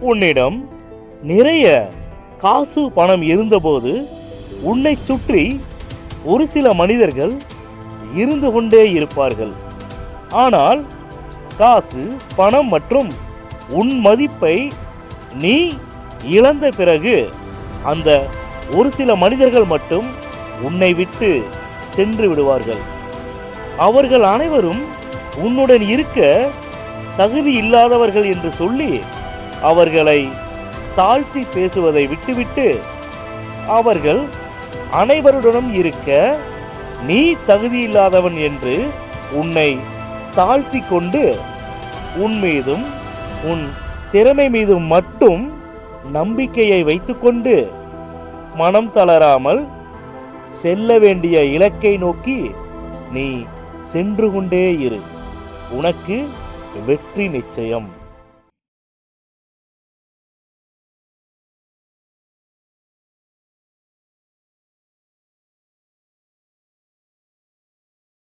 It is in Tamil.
உன்னிடம் நிறைய காசு பணம் இருந்தபோது உன்னை சுற்றி ஒரு சில மனிதர்கள் இருந்து கொண்டே இருப்பார்கள். ஆனால் காசு பணம் மற்றும் உன் மதிப்பை நீ இழந்த பிறகு அந்த ஒரு சில மனிதர்கள் மட்டும் உன்னை விட்டு சென்று விடுவார்கள். அவர்கள் அனைவரும் உன்னுடன் இருக்க தகுதி இல்லாதவர்கள் என்று சொல்லி அவர்களை தாழ்த்தி பேசுவதை விட்டுவிட்டு அவர்கள் அனைவருடனும் இருக்க நீ தகுதியில்லாதவன் என்று உன்னை தாழ்த்தி கொண்டு உன் மீதும் உன் திறமை மீதும் மட்டும் நம்பிக்கையை வைத்துக்கொண்டு மனம் தளராமல் செல்ல வேண்டிய இலக்கை நோக்கி நீ சென்று கொண்டே இரு. உனக்கு வெற்றி நிச்சயம்.